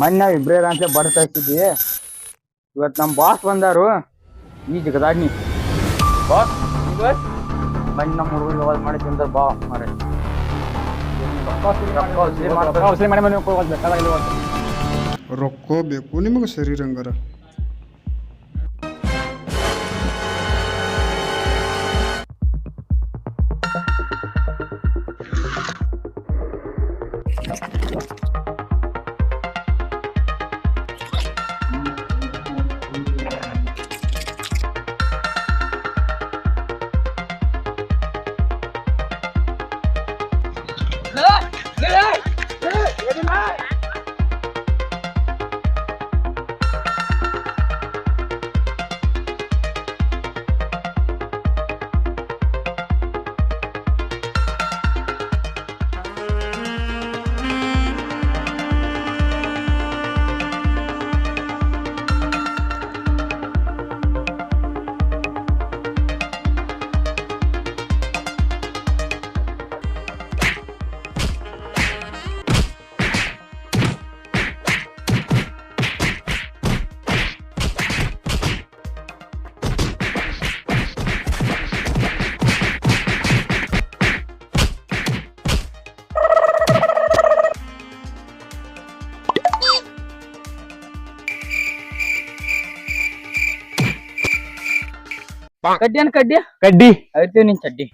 ಮೊನ್ನೆ ಇಬ್ರೇ ಅಂತ ಬರ್ತಾ ಇಟ್ಟಿದ್ವಿ ಇವತ್ ನಮ್ ಬಾಸ್ ಬಂದಾರು. ಈ ಜಗದಾಗ್ನಿ. ಬಾಸ್ ಮೊನ್ನೆ ನಮ್ಮ ಹುಡುಗರು ಅವಾಜ್ ಮಾಡಿ ತಿಂದ್ರೆ ಬಾ ಮಾರೆ. ರೊಕ್ಕ ಬೇಕು ನಿಮಗೆ ಶರೀರ ಹಂಗಾರ ಕಡ್ಡಿ ಅನ್ ಕಡ್ಡಿ? ಕಡ್ಡಿ. ಅಳ್ತೀವಿ ನಿನ್ ಚಡ್ಡಿ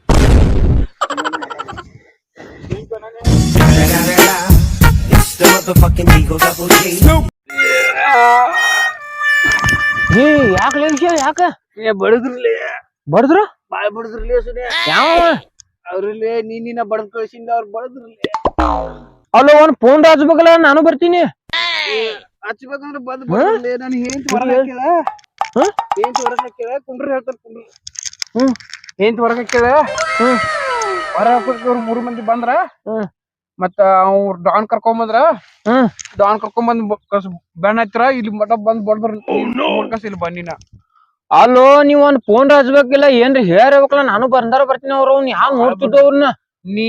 ಏ ಯಾಕೆ ಯಾಕ? ಏ ಬಡದ್ರಲ್ಲಿ ಬಡದ್ರ? ಬಾಯ್ ಬಡದ್ರಲ್ಲಿ ಸುನೆ ಯಾವ? ಅವ್ರಲ್ಲಿ ನಿನ್ನ ಬಡದ್ ಕಳ್ಸಿಂದ ಅವ್ರ ಬಡದ್ರಲ್ಲಿ ಅಲ್ಲ ಒಂದ್ ಫೋನ್ ಹಚ್ಬೇಕಲ್ಲ ನಾನು ಬರ್ತೀನಿ. ಹಚ್ಬೇಕಂದ್ರೆ ಬಂದ್ ಬಡದ್ರಲಿ. ನಾನು ಏನ್ ಹೊರಗ್ ಹಾಕಿಲ್ಲ ಹ? ಏನ್ ಹೊರಗ್ ಹಾಕಿಲ್ಲ ಕುಂಡ್ರಿ ಹೇಳ್ತಾರ ಕುಂಡ್ರಿ. ಹ್ಮ್. ಕೇಳ. ಹೊರ ಹಾಕೋಕ್ ಮೂರು ಮಂದಿ ಬಂದ್ರ. ಹ್ಮ್. ಮತ್ತ ಅವ್ರ ಡಾನ್ ಕರ್ಕೊಂಡ್ ಬಂದ್ರ ಹ್ಮ್. ಡಾನ್ ಕರ್ಕೊಂಡ್ ಬಂದ್ ಕಸ್ ಬೆಣ್ಣ ಹತ್ತಿರ ಇಲ್ಲಿ ಮಠ ಬಂದ್ ಬಡ್ದ್ರ ನೋಡ್ಕಸ್ ಇಲ್ಲಿ ಬಂದಿನ. ಅಲ್ಲೋ ನೀವ್ ಒಂದ್ ಫೋನ್ ಹಚ್ಬೇಕಿಲ್ಲ ಏನ್ರಿ ಹೇಳ್ಬೇಕಲ್ಲ ನಾನು ಬಂದಾರ ಬರ್ತೀನಿ ಅವ್ರ ಅವ್ನ ಯಾವ ನೋಡ್ತಿದ್ದ ಅವ್ರನ್ನ ನೀ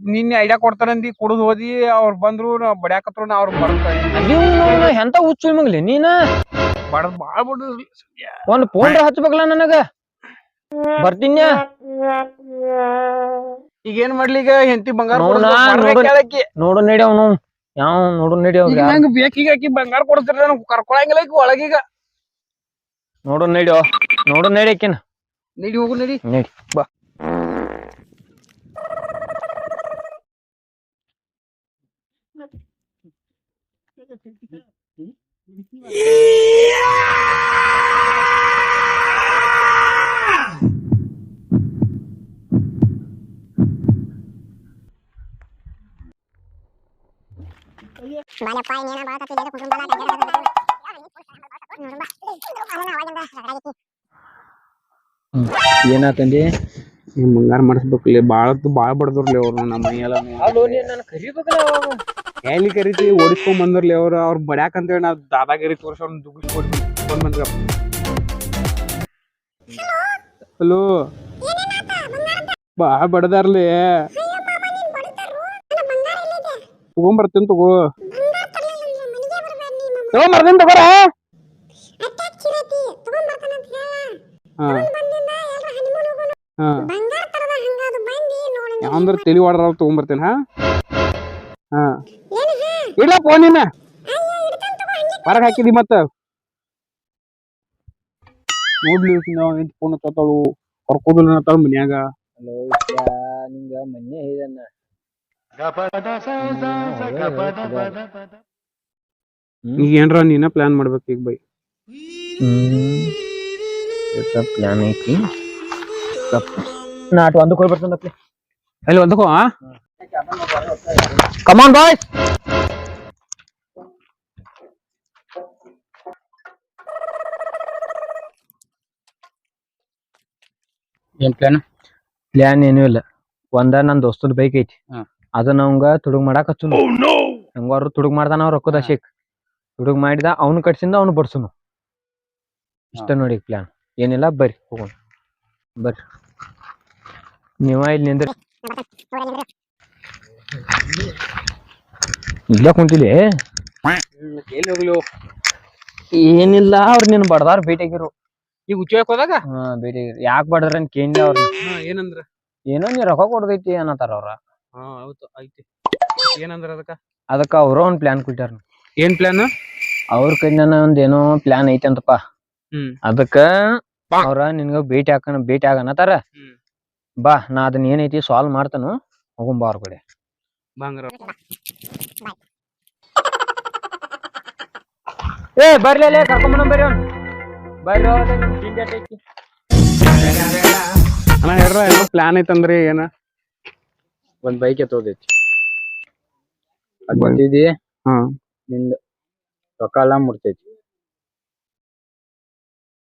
ನಿನ್ನೆ ಐಡಿಯಾ ಕೊಡ್ತಾರಂದಿ ಕುಡಿದ್ ಹೋದಿ ಅವ್ರ ಬಂದ್ರು ನಾ ಬಡ್ಯಾಕತ್ರು ನಾ ಅವ್ರ ಬರ್ತಾರೆ. ನೀವು ಎಂತ ಹುಚ್ಚು ಮಗ್ಲಿ ನೀನ? ಬಾಳ್ ಒಂದ್ ಫೋನ್ ಹಚ್ಬೇಕಲ್ಲ ನನಗ? ಬರ್ತೀನಿ. ಈಗ ಏನ್ ಮಾಡ್ಲಿ ಈಗ? ಹೆಂಡತಿ ಬಂಗಾರ ನೋಡು ನಾ ನೋಡು. ಹೇಳಕ್ಕಿ. ನೋಡು ನಡಿ ಅವನು. ಯಾವ ನೋಡು ನಡಿ ನಂಗ್ ಬೇಕೀಗ ಆಕಿ ಬಂಗಾರ ಕೊಡ್ತಾರ ನನಗ್ ಕರ್ಕೊಳಂಗಿಲ್ಲ ಈಗ. ಒಳಗೀಗ ನೋಡು ನಡಿ ನೋಡು ನಡಿ ಆಕಿನ. ನಡಿ ಹೋಗು ನಡಿ. ನಡಿ. ಬಾ. ಬಾಲಪ್ಪ ಇನ್ನೇನ ಬಾಳಕತ್ತಿದ್ದೆ ಕುಟುಂಬ ಏನಾತಂದಿ ಈಗ ಬಂಗಾರ ಮಾಡಿಸ್ಬೇಕಲ್ಲಿ ಬಾಳ ಬಾಳ ಬಡದ್ರಲಿ ಅವ್ರು ನಮ್ಮ ಮೈಯೆಲ್ಲ ಎಲ್ಲಿ ಕರಿತಿ, ಓಡಿಸ್ಕೊಂಡ್ ಬಂದ್ರಲಿ ಅವ್ರು, ಅವ್ರ ಬಡ್ಯಾಕ ಅಂತೇಳಿ ನಾ ದಾದಾಗಿರಿ ತೋರ್ಸಿ ಅವ್ರನ್ನ ದುಗ್ಗಿಸ್ಕೊಡ್ ಬಂದ್ ಬಂದ್ರ. ಹಲೋ ಬಾ, ಬಡದಾರ್ಲಿ. ತಗೊಂಬರ್ತೀನಿ ತಗೋ. ತಗೊಂಬರ್ತೀನಿ ತಗೋರ ಯಾವಂದ್ರ ತಲಿ ವಾಡ್ರ ತಗೊಂಬರ್ತೇನೆ, ಹಾ? ಹಾ. ಇಲ್ಲ ಫೋನಿನ ಹೊರಗ್ ಹಾಕಿದಿ ಮತ್ತ? ನೋಡ್ಲಿ ನಾವು ಫೋನ್ ತತ್ತಾಳು ಕರ್ಕೋದಿಲ್ಲ ಅನ್ನತ್ತಾಳ ಮನ್ಯಾಗ? ನಿಂಗ ಮೊನ್ನೆ ಹೇಳಿದನ್ನ. ಈಗ ಏನ್ರ ನೀನ ಪ್ಲಾನ್ ಮಾಡ್ಬೇಕು ಈಗ ಬೈ. ಪ್ಲಾನ್ ಐತಿ? ನಾಟ್ ಒಂದಕ್ಕೆ ಹೋಗಿ ಬರ್ತಂದಪ್ಲೆ ಅಲ್ಲಿ ಒಂದಕ್ಕೋ ಆ on, boys. ಏನ್ ಪ್ಲಾನ್ ಪ್ಲಾನ್ ಏನೂ ಇಲ್ಲ. ಒಂದ ನನ್ ದೋಸ್ತದ ಬೈಕ್ ಐತಿ. ಹಾ. ಅದನ್ನ ಅವಂಗ ತುಡುಗ್ ಮಾಡಾಕ ಹಚ್ಚುನು. ಹೆಂಗಾರು ತುಡುಗ್ ಮಾಡ್ದಾನ ಅವ್ರ ರೊಕ್ಕದ ಶೇಕ್ ತುಡುಗ್ ಮಾಡಿದ ಅವ್ನು ಕಟ್ಸಿಂದ ಅವ್ನು ಬಡ್ಸುನು. ಇಷ್ಟ ನೋಡಿ ಪ್ಲಾನ್ ಏನಿಲ್ಲ ಬರ್ರಿ ಹೋಗೋಣ. ಬರ್ರಿ. ನೀವ ಇಲ್ಲಿ ನಿಂದ್ರಿ. ಇಲ್ಲ ಕುಂತಿಲಿ? ಎಲ್ಲಿ ಹೋಗ್ಲಿ? ಏನಿಲ್ಲ ಅವ್ರ ನಿನ್ ಬಡದಾರ ಭೇಟಿಯಾಗಿರು ಈಗ ಉಚ್ಚೋಕ್ ಹೋದಾಗ? ಹಾ ಭೇಟಿಯಾಗಿರು ಯಾಕೆ ಬಡದ್ರ ಕೇಂದ್ರ ಅವ್ರ ಏನಂದ್ರ? ಏನೋ ನೀ ರೊಕ್ಕ ಕೊಡ್ದೈತಿ ಅನ್ನತಾರ ಅವ್ರ. ಹಾ ಹೌದು ಐತಿ. ಏನಂದ್ರ ಅದಕ್ಕ? ಅದಕ್ಕ ಅವ್ರ ಒಂದ್ ಪ್ಲಾನ್ ಕೊಟ್ಟಾರ. ಏನ್ ಪ್ಲಾನ್ ಅವ್ರ ಕೈನ ಒಂದ್ ಏನೋ ಪ್ಲಾನ್ ಐತಿ ಅಂತಪ್ಪ ಹ್ಮ್. ಅದಕ್ಕ ಅವ್ರ ನಿನ್ಗ ಭೇಟಿ ಹಾಕನ ಭೇಟಿ ಆಗನತಾರ ಹ್ಮ್. ಬಾ ನಾ ಅದನ್ನ ಏನೈತಿ ಸಾಲ್ವ್ ಮಾಡ್ತಾನು. ಹೋಗುಂಬಾ ಅವ್ರ ಕಡೆ. ಬಂಗಾರ. ಏ ಬರ್ಲಿ ಕರ್ಕೊಂಡ್ ಬರ್ರಿ ಅವ್ನು. ಬರ್ರಿ? ಅಣ್ಣ ಹೇಳ್ರ ಏನೋ ಪ್ಲಾನ್ ಐತಂದ್ರಿ ಏನ? ಒಂದ್ ಬೈಕ್ ಎತ್ತೋದೈತಿ ಅದ್ ಬಂದಿದಿ ಹಾ. ನಿಂದ ರೊಕ್ಕ ಎಲ್ಲ ಮುಡ್ತೈತಿ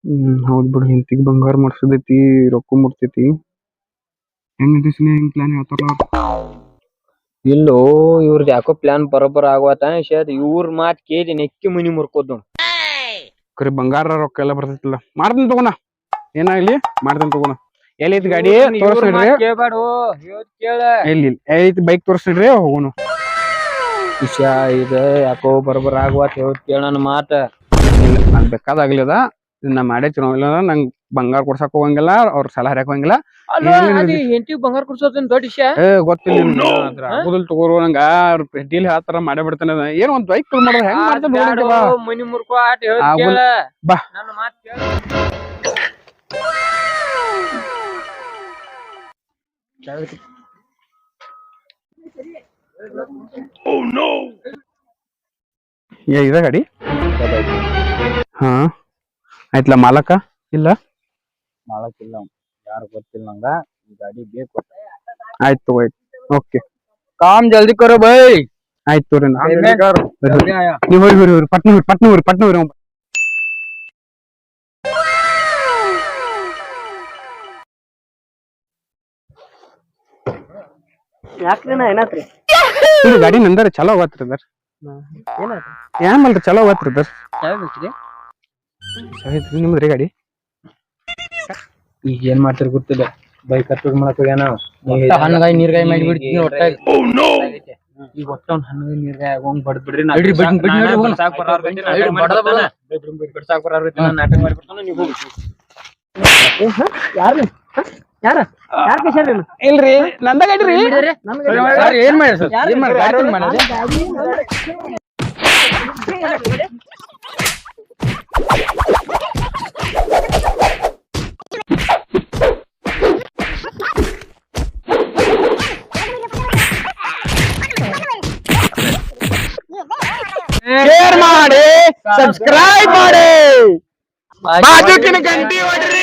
ಹ್ಮ್ ಹೌದ್ ಬಿಡು ಹಿಂತಿಗೆ ಬಂಗಾರ ಮಾಡ್ಸೋದೈತಿ ರೊಕ್ಕ ಮುಟ್ತೈತಿ. ಹೆಂಗ್ ದಿವ್ಸನೇ ಹೆಂಗ್ ಪ್ಲಾನ್ ಹೇಳ್ತಾರ ಇಲ್ಲೋ ಇವ್ರದ್ ಯಾಕೋ ಪ್ಲಾನ್ ಬರೋಬ್ಬರ ಆಗವತ್ತ ಶೇದ್ ಇವ್ರ ಮಾತ್ ಕೇಳಿ ನೆಕ್ಕಿ ಮನಿ ಮುರ್ಕೋದ್ ನೋಡ್. ಕರಿ ಬಂಗಾರ ರೊಕ್ಕ ಎಲ್ಲ ಬರ್ತೈತಿಲ್ಲ. ಮಾಡ್ತೀನಿ ತಗೋಣ. ಏನಾಗ್ಲಿ ಮಾಡ್ತೀನಿ ತಗೋಣ. ಎಲ್ಲೈತಿ ಗಾಡಿ? ಕೇಳ್ಬೇಡು ಕೇಳ. ಎಲ್ಲಿ ಐತಿ ಬೈಕ್ ತೋರಿಸ್ರಿ ಹೋಗೋಣ. ಇಶಾ ಇದ ಯಾಕೋ ಬರೋಬ್ಬರ ಆಗವತ್ ಹೇಳೋಣ ಕೇಳ ನನ್ನ ಮಾತ. ಇಲ್ಲ ನನ್ ಬೇಕಾದಾಗ್ಲಿ ಅದ. ನಾ ಮಾಡೇ ಚಲೋ ಇಲ್ಲ ನಂಗ್ ಬಂಗಾರ ಕೊಡ್ಸಕ್ ಹೋಗಂಗಿಲ್ಲ ಅವ್ರ ಸಲ ಹರಿಯಕ್ ಹೋಗಂಗಿಲ್ಲ. ಹೆಂಡತಿ ಬಂಗಾರ ಕೊಡ್ಸೋದನ್ ದೊಡ್ಡ ವಿಷಯ? ಗೊತ್ತಿಲ್ಲ ತಗೋರು ನಂಗ ಅವ್ರ ಡೀಲ್ ಹೇಳ್ತಾರ ಮಾಡೇ ಬಿಡ್ತಾನೆ ಏನ್ ಒಂದ್ ಬೈಕ್ ಮಾಡೋದು ಹೆಂಗ್ ಮಾಡ್ತಾನೆ ನೋಡಂತ ಬಾ ಮನಿ ಮುರ್ಕೋ ಆಟ ಹೇಳ್ದ್ ಆಗುಲ್- ಕೇಳ. ಬಾ. ನನ್ನ ಮಾತ್ ಕೇಳ. ಏ ಇದ ಗಾಡಿ? ಹಾ. ಆಯ್ತಲ್ಲ ಮಾಲಕ? ಇಲ್ಲ? ಮಾಡಕ್ಕಿಲ್ಲ ಯಾರು ಗೊತ್ತಿಲ್ಲ ನಂಗ ಈ ಗಾಡಿ ಬೇಕು ಆಯ್ತು ತಗೋ ಆಯ್ತು ಓಕೆ ಕಾಮ್ ಜಲ್ದಿ ಕರೋ ಬೈ ಆಯ್ತು ತೋರಿ ನಾ ಜಲ್ದಿ ಆಯ. ನೀವು ಹೋರಿ ಹೋರಿ ಹೋರಿ ಪಟ್ನ ಹೋರಿ ಪಟ್ನ ಹೋರಿ ಪಟ್ನ ಹೋರಿ ಇದು ಗಾಡಿ ನಂದರ ಚಲೋ ಹೋಗತ್ರಿ ಸರ್ ಏನ್ ಮಲ್ರಿ ಚಲೋ ಹೋಗತ್ರಿ ಸರ್ ನಿಮ್ದ್ರಿ ಗಾಡಿ ಈಗ ಏನ್ ಮಾಡ್ತಾರ ಗೊತ್ತಿಲ್ಲ. ಬೈಕ್ ಕರ್ಕೊಂಡ್ ಮಾಡಕ್ ಹೋಗ್ಯಾನ ಹಣ್ಣಗಾಯಿ ನೀರ್ಗಾಯಿ ಮಾಡಿ ಬಿಡ್ತೀನಿ ಒಟ್ಟಾಗಿ ಈಗ ಒಟ್ಟ ಒಂದ್ ಹಣ್ಣಗಾಯಿ ನೀರ್ಗಾಯಿ ಆಗೋಂಗ್ ಬಡ್ದ್ ಬಿಡ್ರಿ ನಾ ಬಿಡ್ರಿ, ಸಾಕ್ ಬರೋರ್ ನಾಟಕ ಬಿಡ್ರಿ, ಮಾಡಿ ಬಡ್ದ ಬರ್ತಾನ. ಬಿಡ್ಸಾಕ್ ಬರೋರ್ ಗತಿ ನಾನ್ ನಾಟಕ ಮಾಡಿ ಬರ್ತಾನ, ನೀವ್ ಹೋಗ್ರಿ. ಇಲ್ರಿ ನಂದ ಏನ್ ಮಾಡಿ ಸರ್? ಏನ್ ಮಾಡಿ? ಗಾಡಿ ತಂದ್ ಮಾಡೋದು? ಶೇರ್ ಮಾಡಿ ಸಬ್ಸ್ಕ್ರೈಬ್ ಮಾಡಿ ಬಾಜುಕಿನ ಗಂಟಿ ಹೊಡ್ರಿ